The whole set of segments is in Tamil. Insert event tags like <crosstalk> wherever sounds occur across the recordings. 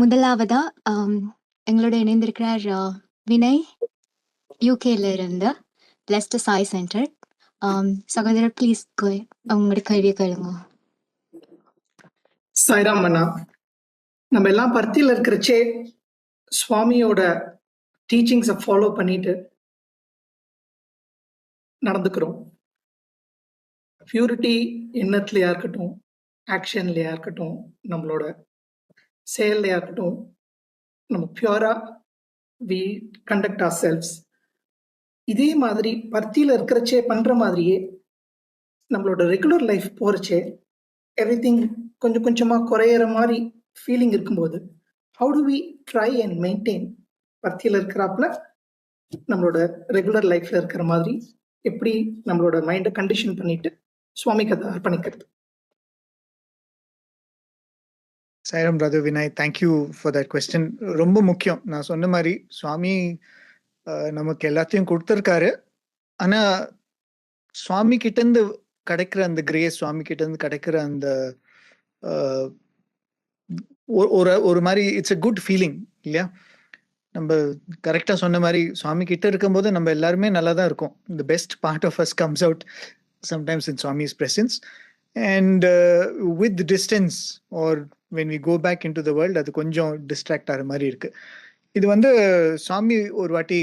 முதலாவதா எங்களோட இணைந்திருக்கிறார் வினய் யூகேல இருந்து லெஸ்டர் சாய் சென்டர் சகோதரர் ப்ளீஸ் உங்களோட கேள்வியை கேளுங்க. சாய்ராம் அண்ணா நம்ம எல்லாம் பருத்தியில் இருக்கிறச்சே சுவாமியோட டீச்சிங்ஸை ஃபாலோ பண்ணிட்டு நடந்துக்கிறோம். பியூரிட்டி எண்ணத்துலையா இருக்கட்டும் ஆக்ஷன்லையா இருக்கட்டும் நம்மளோட செயல்லையாக இருக்கட்டும் நம்ம பியூரா வி கண்டக்ட் ஆர் செல்ஸ் இதே மாதிரி பருத்தியில் இருக்கிறச்சே பண்ணுற மாதிரியே நம்மளோட ரெகுலர் லைஃப் போகிறச்சே எவ்ரி கொஞ்சம் கொஞ்சமாக குறையிற மாதிரி ஃபீலிங் இருக்கும்போது how do we try and maintain பர்த்தியில் இருக்கிறாப்புல நம்மளோட ரெகுலர் லைஃப்பில் இருக்கிற மாதிரி எப்படி நம்மளோட மைண்டை கண்டிஷன் பண்ணிட்டு சுவாமிக்கு அதை அர்ப்பணிக்கிறது? Sairam brother Vinay thank you for that question ரொம்ப முக்கியம். நான் சொன்ன மாதிரி சுவாமி நமக்கு எல்லாத்தையும் கொடுத்துருக்காரு. ஆனா சுவாமி கிட்டேருந்து கிடைக்கிற அந்த கிரேஸ் சுவாமி கிட்டேருந்து கிடைக்கிற அந்த ஒரு ஒரு மாதிரி இட்ஸ் எ குட் ஃபீலிங் இல்லையா? நம்ம கரெக்டாக சொன்ன மாதிரி சுவாமி கிட்ட இருக்கும்போது நம்ம எல்லாருமே நல்லா தான் இருக்கும். The best part of us comes out sometimes in Swami's presence and with distance or when we go back in to the the அது கொஞ்சம் டிஸ்ட்ராக்ட் ஆகிற மாதிரி இருக்கு. இது வந்து சுவாமி ஒரு வாட்டி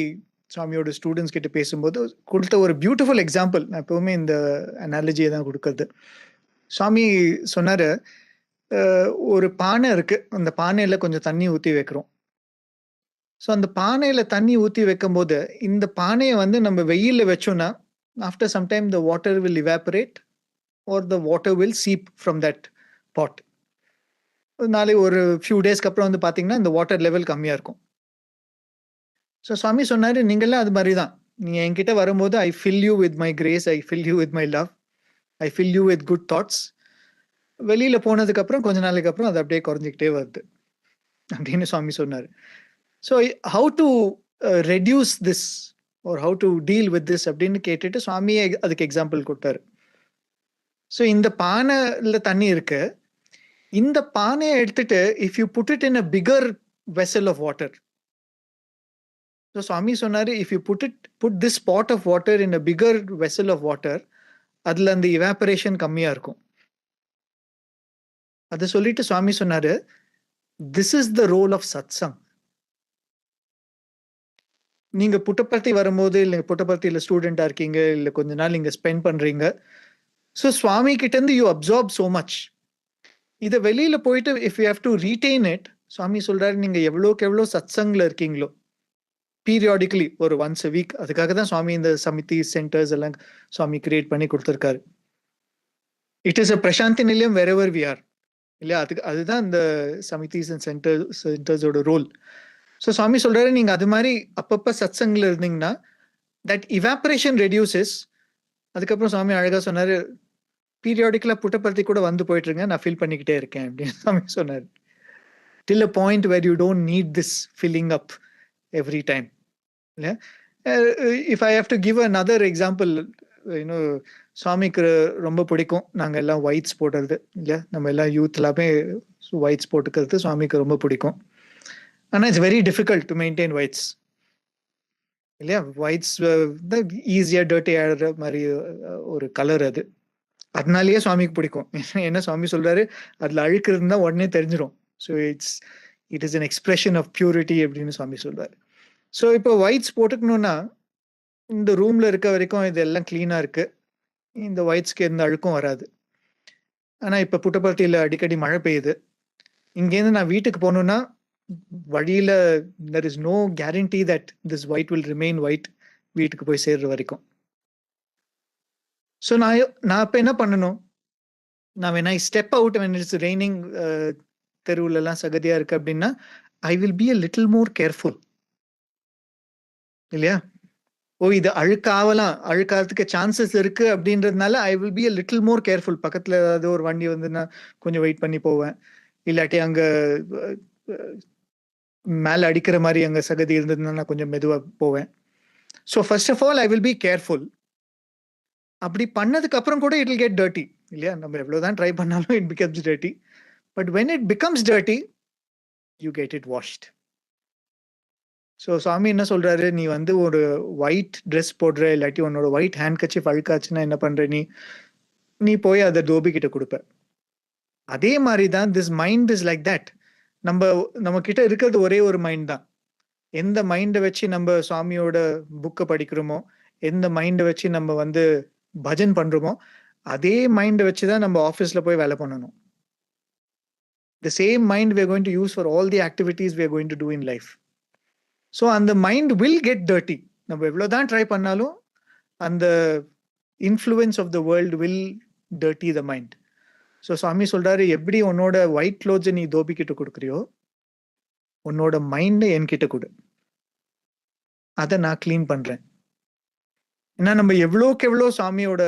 சுவாமியோட ஸ்டூடெண்ட்ஸ் கிட்ட பேசும்போது கொடுத்த ஒரு பியூட்டிஃபுல் எக்ஸாம்பிள் நான் எப்பவுமே இந்த அனாலஜியை தான் கொடுக்கறது. சுவாமி சொன்னார் ஒரு பானை இருக்கு. அந்த பானையில கொஞ்சம் தண்ணி ஊற்றி வைக்கிறோம். ஸோ அந்த பானையில தண்ணி ஊற்றி வைக்கும்போது இந்த பானையை வந்து நம்ம வெயிலில் வச்சோம்னா after sometime the water will evaporate or the water will seep from that pot நாளை ஒரு ஃபியூ டேஸ்க்கு அப்புறம் வந்து பார்த்தீங்கன்னா இந்த வாட்டர் லெவல் கம்மியாக இருக்கும். ஸோ சுவாமி சொன்னார் நீங்களாம் அது மாதிரி தான் நீங்கள் என்கிட்ட வரும்போது I fill you with my grace I fill you with my love I fill you with good thoughts வெளியில் போனதுக்கப்புறம் கொஞ்ச நாளைக்கு அப்புறம் அது அப்படியே குறைஞ்சிக்கிட்டே வருது. அப்படின்னு சுவாமி சொன்னார். So how to reduce this ஒரு how to deal with this அப்படின்னு கேட்டுட்டு சுவாமியே அதுக்கு எக்ஸாம்பிள் கொடுத்தாரு. ஸோ இந்த பானையில் தண்ணி இருக்குது இந்த பானையை எடுத்துட்டு if you put it in a bigger vessel of water so Swami சொன்னாரு if you put it put this spot of water in a bigger vessel of water அதுல அந்த இவாபரேஷன் கம்மியா இருக்கும். அதை சொல்லிட்டு சுவாமி சொன்னாரு this is the role of satsang நீங்க புட்டப்பர்த்தி வரும்போது இல்லை புட்டப்பர்த்தியில் ஸ்டூடெண்டா இருக்கீங்க இல்லை கொஞ்ச நாள் இங்க ஸ்பெண்ட் பண்றீங்க. ஸோ சுவாமி கிட்டேருந்து யூ அப்சார்ப் ஸோ மச் இதை வெளியில போயிட்டு if you have to retain it Swami சொல்றாரு நீங்க எவ்வளோக்கு எவ்வளோ சத்சங்கில் இருக்கீங்களோ பீரியாடிக்கலி ஒரு ஒன்ஸ் அ வீக் அதுக்காக தான் சுவாமி இந்த சமிதி சென்டர்ஸ் எல்லாம் சுவாமி கிரியேட் பண்ணி கொடுத்துருக்காரு. இட் இஸ் அ பிரசாந்தி நிலையம் வெரெவர் வி ஆர் இல்லையா? அதுக்கு அதுதான் இந்த சமிதிஸ் அண்ட் சென்டர் சென்டர்ஸோட ரோல் ஸோ சுவாமி சொல்றாரு நீங்க அது மாதிரி அப்பப்போ சத்சங்கில் இருந்தீங்கன்னா தட் இவாபரேஷன் ரெடியூசஸ் அதுக்கப்புறம் சுவாமி அழகா சொன்னாரு பீரியாடிக்கலா புட்டபர்த்தி கூட வந்து போயிட்டு இருங்க நான் ஃபில் பண்ணிக்கிட்டே இருக்கேன் அப்படின்னு சாமி சொன்னார். Till a point where you don't need this filling up every time இல்லையா if I have to give another example இன்னும் சுவாமிக்கு ரொம்ப பிடிக்கும். நாங்கள் எல்லாம் ஒயிட்ஸ் போடுறது. இல்லையா நம்ம எல்லாம் யூத் எல்லாமே ஒயிட்ஸ் போட்டுக்கிறது சுவாமிக்கு ரொம்ப பிடிக்கும். ஆனால் it's very difficult to maintain whites இல்லையா? ஒயிட்ஸ் ஈஸியாக டர்ட்டி ஆடுற மாதிரி ஒரு கலர் அது. அதனாலயே சுவாமிக்கு பிடிக்கும். <laughs> என்ன சுவாமி சொல்றாரு? அதுல அழுக்கு இருந்தா உடனே தெரிஞ்சிடும் so it's it is an expression of purity அப்படின்னு சுவாமி சொல்றாரு. ஸோ இப்போ ஒயிட்ஸ் போட்டுக்கணும்னா இந்த ரூம்ல இருக்க வரைக்கும் இதெல்லாம் கிளீனா இருக்கு. இந்த ஒயிட்ஸ்க்கு எந்த அழுக்கும் வராது. ஆனா இப்ப புட்டபர்த்தியில அடிக்கடி மழை பெய்யுது. இங்கேருந்து நான் வீட்டுக்கு போகணும்னா வழியில there is no guarantee that this white will remain white வீட்டுக்கு போய் சேர்ற வரைக்கும். ஸோ நான் நான் அப்போ என்ன பண்ணணும்? நான் வேணா step out when it's raining தெருவுலலாம் சகதியாக இருக்கு அப்படின்னா I will be a little more careful இல்லையா? ஓ இது அழுக்காவலாம். அழுக்காகிறதுக்கு சான்சஸ் இருக்கு அப்படின்றதுனால I will be a little more careful பக்கத்தில் ஏதாவது ஒரு வண்டி வந்துன்னா கொஞ்சம் வெயிட் பண்ணி போவேன். இல்லாட்டி அங்கே மேலே அடிக்கிற மாதிரி அங்கே சகதி இருந்ததுன்னா நான் கொஞ்சம் மெதுவாக போவேன். So first of all I will be careful அப்படி பண்ணதுக்கு அப்புறம் கூட இட் வில் கெட் டர்ட்டி இல்லையா? நம்ம எவ்வளவுதான் ட்ரை பண்ணாலும் it becomes dirty but when it becomes dirty you get it washed so Swami என்ன சொல்றாரு? நீ வந்து ஒரு ஒயிட் ட்ரெஸ் போடுற இல்லாட்டி உன்னோட ஒயிட் ஹேண்ட் கட்சி அழுக்காச்சுன்னா என்ன பண்ற நீ? நீ போய் அதை தோபி கிட்ட கொடுப்ப. அதே மாதிரி தான் this mind is like that நம்ம நம்ம கிட்ட இருக்கிறது ஒரே ஒரு மைண்ட் தான். எந்த மைண்டை வச்சு நம்ம சுவாமியோட புக்கை படிக்கிறோமோ எந்த மைண்டை வச்சு நம்ம வந்து பஜன் பண்றோமோ அதே மைண்டை வச்சு தான் நம்ம ஆஃபீஸில் போய் வேலை பண்ணணும். The same mind we going to use for all the activities we going to do in life so அந்த மைண்ட் வில் கெட் டர்ட்டி நம்ம எவ்வளோதான் ட்ரை பண்ணாலும் அந்த influence of the world will dirty the mind so Swami சொல்றாரு எப்படி உன்னோட ஒயிட் க்ளோத்ஸை நீ தோபி கொடுக்குறியோ உன்னோட மைண்டை என்கிட்ட கொடு. அதை நான் க்ளீன் பண்றேன். ஏன்னா நம்ம எவ்வளோக்கு எவ்வளோ சுவாமியோட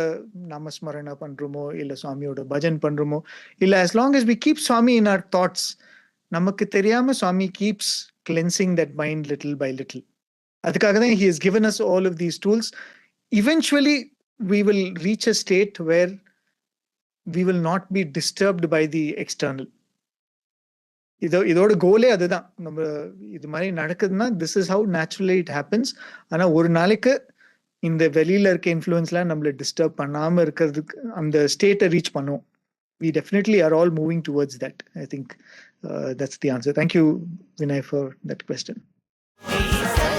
நாமஸ்மரணை பண்றோமோ இல்லை சுவாமியோட பஜன் பண்றோமோ இல்லை as long as we keep Swami in our thoughts நமக்கு தெரியாம Swami keeps cleansing that mind little by little அதுக்காக தான் he is given us all of these tools eventually we will reach a state where we will not be disturbed by the external இதோ இதோட கோலே அதுதான். நம்ம இது மாதிரி நடக்குதுன்னா this is how naturally it happens ஆனால் ஒரு நாளைக்கு இந்த வெளியில இருக்க இன்ஃப்ளூயன்ஸ்லாம் நம்மள டிஸ்டர்ப் பண்ணாம இருக்கிறதுக்கு அந்த ஸ்டேட்டை ரீச் பண்ணுவோம் we definitely are all moving towards that i think uh, that's the answer thank you vinay for that question He